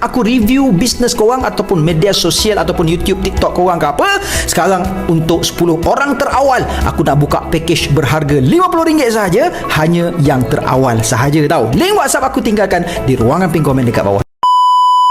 aku review bisnes korang ataupun media sosial ataupun YouTube, TikTok korang ke apa, sekarang untuk 10 orang terawal aku nak buka package berharga RM50 sahaja hanya yang terawal sahaja tau. Link WhatsApp aku tinggalkan di ruangan pin komen dekat bawah.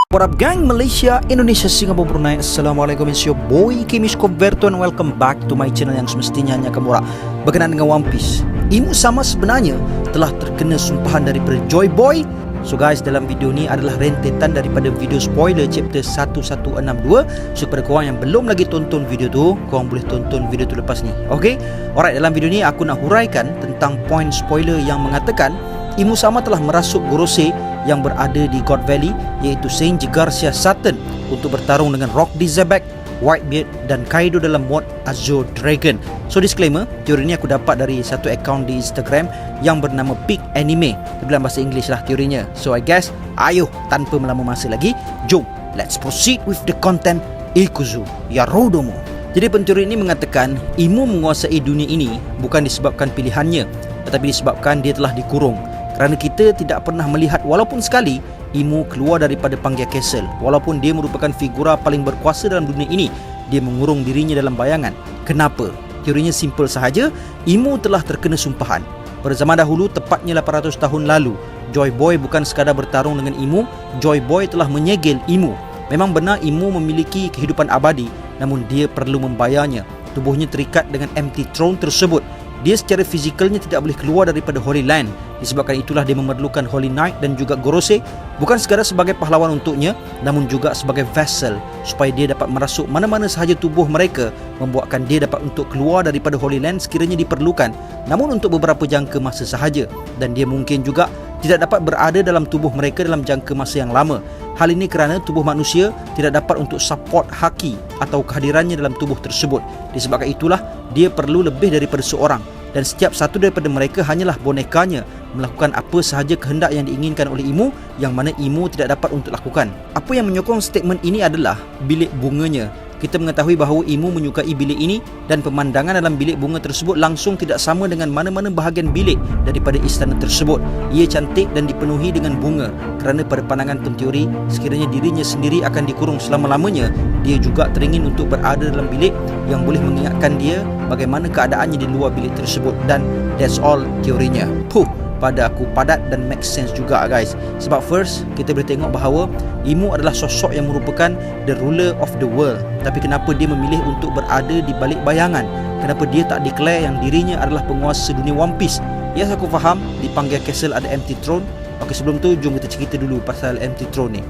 What up gang Malaysia, Indonesia, Singapura, Brunei Assalamualaikum your boy Kim Isko Verto And welcome back to my channel yang semestinya hanya kamu rak Berkenaan dengan One Piece Imu sama sebenarnya telah terkena sumpahan daripada Joy Boy So guys dalam video ni adalah rentetan daripada video spoiler chapter 1162 So kepada korang yang belum lagi tonton video tu Korang boleh tonton video tu lepas ni. Okay? Alright dalam video ni aku nak huraikan tentang point spoiler yang mengatakan Imu sama telah merasuk Gorose yang berada di God Valley iaitu Saint Garcia Sutton untuk bertarung dengan Rock D. Whitebeard dan Kaido dalam mod Azure Dragon. So disclaimer, teori ni aku dapat dari satu account di Instagram yang bernama Peak Anime. Dalam bahasa English lah teorinya. So I guess, ayo tanpa melama masa lagi, jom let's proceed with the content Ikuzu Yarodomo. Jadi penteori ini mengatakan Imu menguasai dunia ini bukan disebabkan pilihannya tetapi disebabkan dia telah dikurung kerana kita tidak pernah melihat walaupun sekali Imu keluar daripada Pangia Castle walaupun dia merupakan figura paling berkuasa dalam dunia ini dia mengurung dirinya dalam bayangan. Kenapa? Teorinya simple sahaja Imu telah terkena sumpahan. Pada zaman dahulu tepatnya 800 tahun lalu Joy Boy bukan sekadar bertarung dengan Imu Joy Boy telah menyegel Imu. Memang benar Imu memiliki kehidupan abadi namun dia perlu membayarnya. Tubuhnya terikat dengan empty throne tersebut dia secara fizikalnya tidak boleh keluar daripada Holy Land. Disebabkan itulah dia memerlukan Holy Knight dan juga Gorose. Bukan sekadar sebagai pahlawan untuknya namun juga sebagai vessel. Supaya dia dapat merasuk mana-mana sahaja tubuh mereka membuatkan dia dapat untuk keluar daripada Holy Land sekiranya diperlukan. Namun untuk beberapa jangka masa sahaja. Dan dia mungkin juga tidak dapat berada dalam tubuh mereka dalam jangka masa yang lama. Hal ini kerana tubuh manusia tidak dapat untuk support haki atau kehadirannya dalam tubuh tersebut. Disebabkan itulah dia perlu lebih daripada seorang dan setiap satu daripada mereka hanyalah bonekanya melakukan apa sahaja kehendak yang diinginkan oleh Imu yang mana Imu tidak dapat untuk lakukan. Apa yang menyokong statement ini adalah bilik bunganya kita mengetahui bahawa Imu menyukai bilik ini dan pemandangan dalam bilik bunga tersebut langsung tidak sama dengan mana-mana bahagian bilik daripada istana tersebut. Ia cantik dan dipenuhi dengan bunga kerana pada pandangan penteori sekiranya dirinya sendiri akan dikurung selama-lamanya, dia juga teringin untuk berada dalam bilik yang boleh mengingatkan dia bagaimana keadaannya di luar bilik tersebut dan that's all teorinya. Puh pada aku padat dan make sense juga guys. Sebab first kita boleh tengok bahawa Imu adalah sosok yang merupakan the ruler of the world. Tapi kenapa dia memilih untuk berada di balik bayangan? Kenapa dia tak declare yang dirinya adalah penguasa dunia One Piece? Yes aku faham. Di Panggil Castle ada empty throne. Ok sebelum tu jom kita cerita dulu pasal empty throne ni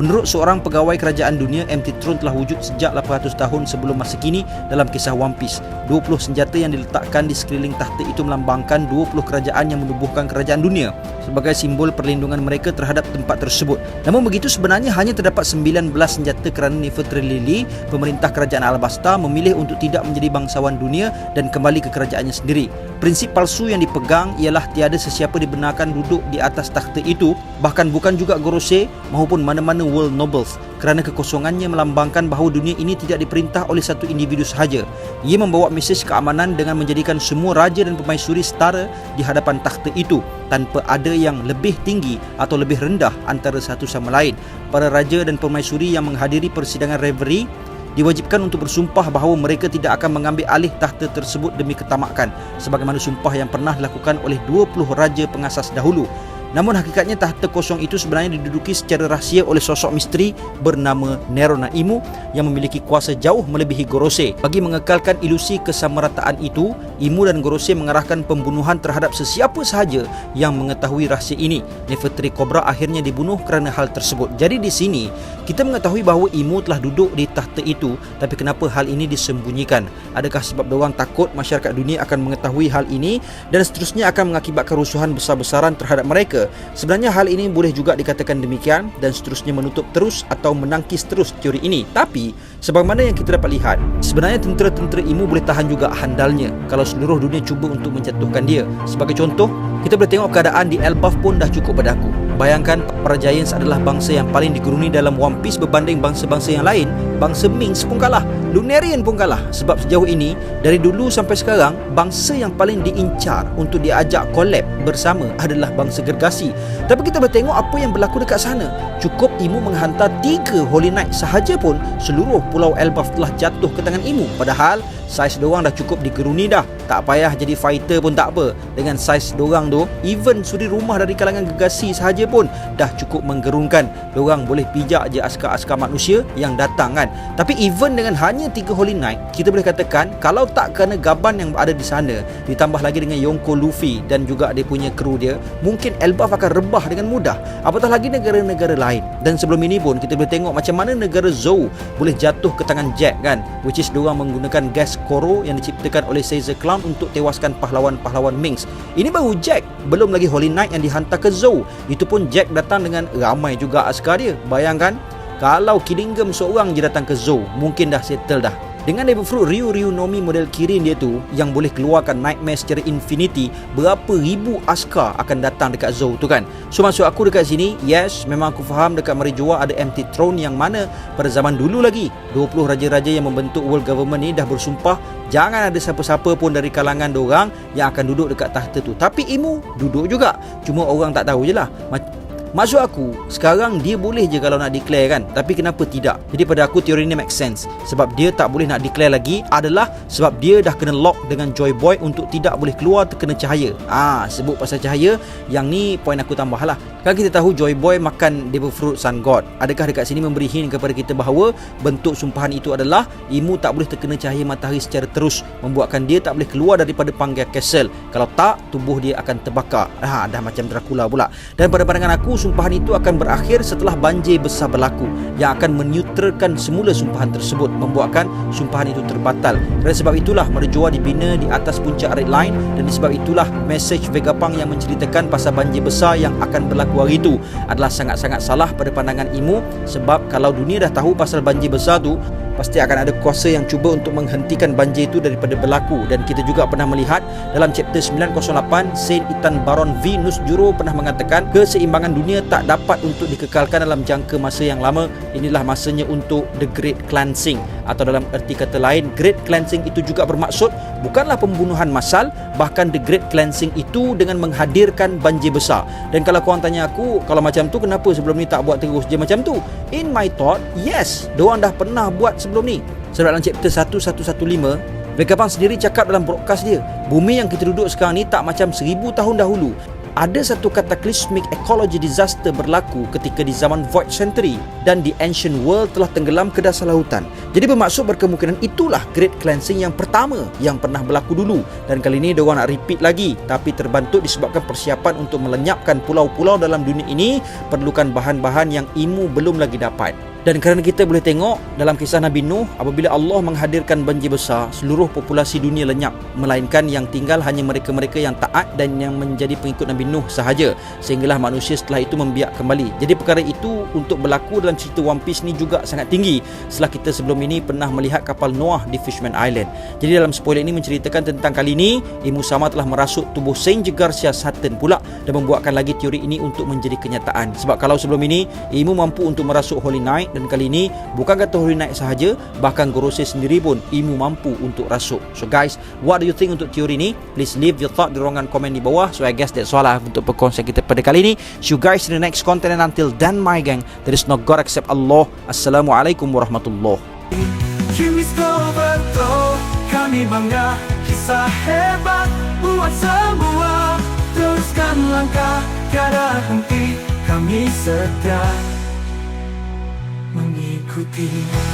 Menurut seorang pegawai kerajaan dunia, Empty Throne telah wujud sejak 800 tahun sebelum masa kini dalam kisah One Piece. 20 senjata yang diletakkan di sekeliling tahta itu melambangkan 20 kerajaan yang menubuhkan kerajaan dunia sebagai simbol perlindungan mereka terhadap tempat tersebut. Namun begitu sebenarnya hanya terdapat 19 senjata kerana Nefertari Lily, pemerintah kerajaan Alabasta memilih untuk tidak menjadi bangsawan dunia dan kembali ke kerajaannya sendiri. Prinsip palsu yang dipegang ialah tiada sesiapa dibenarkan duduk di atas takhta itu, bahkan bukan juga Gorose maupun mana-mana mana world nobles kerana kekosongannya melambangkan bahawa dunia ini tidak diperintah oleh satu individu sahaja. Ia membawa mesej keamanan dengan menjadikan semua raja dan pemaisuri setara di hadapan takhta itu tanpa ada yang lebih tinggi atau lebih rendah antara satu sama lain. Para raja dan pemaisuri yang menghadiri persidangan Reverie diwajibkan untuk bersumpah bahawa mereka tidak akan mengambil alih takhta tersebut demi ketamakan sebagaimana sumpah yang pernah dilakukan oleh 20 raja pengasas dahulu Namun hakikatnya tahta kosong itu sebenarnya diduduki secara rahsia oleh sosok misteri bernama Nero Naimu yang memiliki kuasa jauh melebihi Gorose. Bagi mengekalkan ilusi kesamarataan itu, Imu dan Gorose mengarahkan pembunuhan terhadap sesiapa sahaja yang mengetahui rahsia ini. Nefertari Cobra akhirnya dibunuh kerana hal tersebut. Jadi di sini, kita mengetahui bahawa Imu telah duduk di tahta itu tapi kenapa hal ini disembunyikan? Adakah sebab diorang takut masyarakat dunia akan mengetahui hal ini dan seterusnya akan mengakibatkan kerusuhan besar-besaran terhadap mereka? Sebenarnya hal ini boleh juga dikatakan demikian dan seterusnya menutup terus atau menangkis terus teori ini. Tapi, sebagaimana yang kita dapat lihat, sebenarnya tentera-tentera imu boleh tahan juga handalnya kalau seluruh dunia cuba untuk menjatuhkan dia. Sebagai contoh, kita boleh tengok keadaan di Elbaf pun dah cukup berdaku. Bayangkan para Giants adalah bangsa yang paling digeruni dalam One Piece berbanding bangsa-bangsa yang lain. Bangsa Minx pun kalah. Lunarian pun kalah. Sebab sejauh ini, dari dulu sampai sekarang, bangsa yang paling diincar untuk diajak collab bersama adalah bangsa Gergasi. Tapi kita bertengok apa yang berlaku dekat sana. Cukup Imu menghantar tiga Holy Knight sahaja pun seluruh pulau Elbaf telah jatuh ke tangan Imu. Padahal saiz diorang dah cukup digeruni dah. Tak payah jadi fighter pun tak apa. Dengan saiz diorang tu, even suri rumah dari kalangan Gergasi sahaja pun dah cukup menggerunkan. Diorang boleh pijak je askar-askar manusia yang datang kan. Tapi even dengan hanya tiga Holy Knight, kita boleh katakan kalau tak kerana gaban yang ada di sana, ditambah lagi dengan Yonko Luffy dan juga dia punya kru dia, mungkin Elbaf akan rebah dengan mudah. Apatah lagi negara-negara lain. Dan sebelum ini pun kita boleh tengok macam mana negara Zou boleh jatuh ke tangan Jack kan. Which is diorang menggunakan gas Koro yang diciptakan oleh Caesar Clown untuk tewaskan pahlawan-pahlawan Minx. Ini baru Jack, belum lagi Holy Knight yang dihantar ke Zou. Itu pun Jack datang dengan ramai juga askar dia. Bayangkan, kalau Killingham seorang je datang ke Zou, mungkin dah settle dah. Dengan Devil Fruit Ryu Ryu Nomi model Kirin dia tu yang boleh keluarkan Nightmare secara infinity, berapa ribu askar akan datang dekat Zou tu kan. So maksud aku dekat sini, yes, memang aku faham dekat Marijoa ada empty throne yang mana pada zaman dulu lagi 20 raja-raja yang membentuk world government ni dah bersumpah jangan ada siapa-siapa pun dari kalangan orang yang akan duduk dekat tahta tu. Tapi Imu duduk juga. Cuma orang tak tahu je lah. Maksud aku, sekarang dia boleh je kalau nak declare kan Tapi kenapa tidak? Jadi pada aku teori ni make sense. Sebab dia tak boleh nak declare lagi adalah Sebab dia dah kena lock dengan Joy Boy Untuk tidak boleh keluar terkena cahaya. Ah, Sebut pasal cahaya Yang ni poin aku tambah lah. Kan kita tahu Joy Boy makan Devil Fruit Sun God. Adakah dekat sini memberi hint kepada kita bahawa Bentuk sumpahan itu adalah Imu tak boleh terkena cahaya matahari secara terus Membuatkan dia tak boleh keluar daripada panggian castle. Kalau tak, tubuh dia akan terbakar. Ah, Dah macam Dracula pula. Dan pada pandangan aku sumpahan itu akan berakhir setelah banjir besar berlaku yang akan menyutralkan semula sumpahan tersebut membuatkan sumpahan itu terbatal. Kerana sebab itulah merjua dibina di atas puncak red line dan disebab itulah message Vegapunk yang menceritakan pasal banjir besar yang akan berlaku hari itu adalah sangat-sangat salah pada pandangan Imu sebab kalau dunia dah tahu pasal banjir besar tu pasti akan ada kuasa yang cuba untuk menghentikan banjir itu daripada berlaku. Dan kita juga pernah melihat dalam chapter 908 Saint Ethan Baron V Nusjuro pernah mengatakan keseimbangan dunia tak dapat untuk dikekalkan dalam jangka masa yang lama. Inilah masanya untuk the great cleansing. Atau dalam erti kata lain great cleansing itu juga bermaksud bukanlah pembunuhan massal bahkan the great cleansing itu dengan menghadirkan banjir besar. Dan kalau korang tanya aku kalau macam tu kenapa sebelum ni tak buat terus? Je macam tu in my thought yes diorang dah pernah buat sebelum ni sebab dalam chapter 1115 Vegapunk sendiri cakap dalam broadcast dia Bumi yang kita duduk sekarang ni tak macam seribu tahun dahulu ada satu cataclysmic ecology disaster berlaku ketika di zaman Void Century dan di ancient world telah tenggelam ke dasar lautan. Jadi bermaksud berkemungkinan itulah Great Cleansing yang pertama yang pernah berlaku dulu dan kali ini diorang nak repeat lagi tapi terbantu disebabkan persiapan untuk melenyapkan pulau-pulau dalam dunia ini perlukan bahan-bahan yang imu belum lagi dapat. Dan kerana kita boleh tengok dalam kisah Nabi Nuh apabila Allah menghadirkan banjir besar seluruh populasi dunia lenyap melainkan yang tinggal hanya mereka-mereka yang taat dan yang menjadi pengikut Nabi Nuh sahaja sehinggalah manusia setelah itu membiak kembali. Jadi perkara itu untuk berlaku dalam cerita One Piece ni juga sangat tinggi setelah kita sebelum ini pernah melihat kapal Noah di Fishman Island. Jadi dalam spoiler ini menceritakan tentang kali ini Imu Sama telah merasuk tubuh Saint Garcia Sutton pula dan membuatkan lagi teori ini untuk menjadi kenyataan. Sebab kalau sebelum ini Imu mampu untuk merasuk Holy Knight dan kali ini bukan kata Holy Knight sahaja bahkan Gorose sendiri pun Imu mampu untuk rasuk. So guys what do you think untuk teori ni please leave your thought di ruangan komen di bawah. So I guess that's all lah untuk perkongsian kita pada kali ini. See you guys in the next content and until then my gang there is no God except Allah. Assalamualaikum warahmatullahi kami bangga kisah hebat buat semua. Teruskan langkah tiada henti. Kami setia ku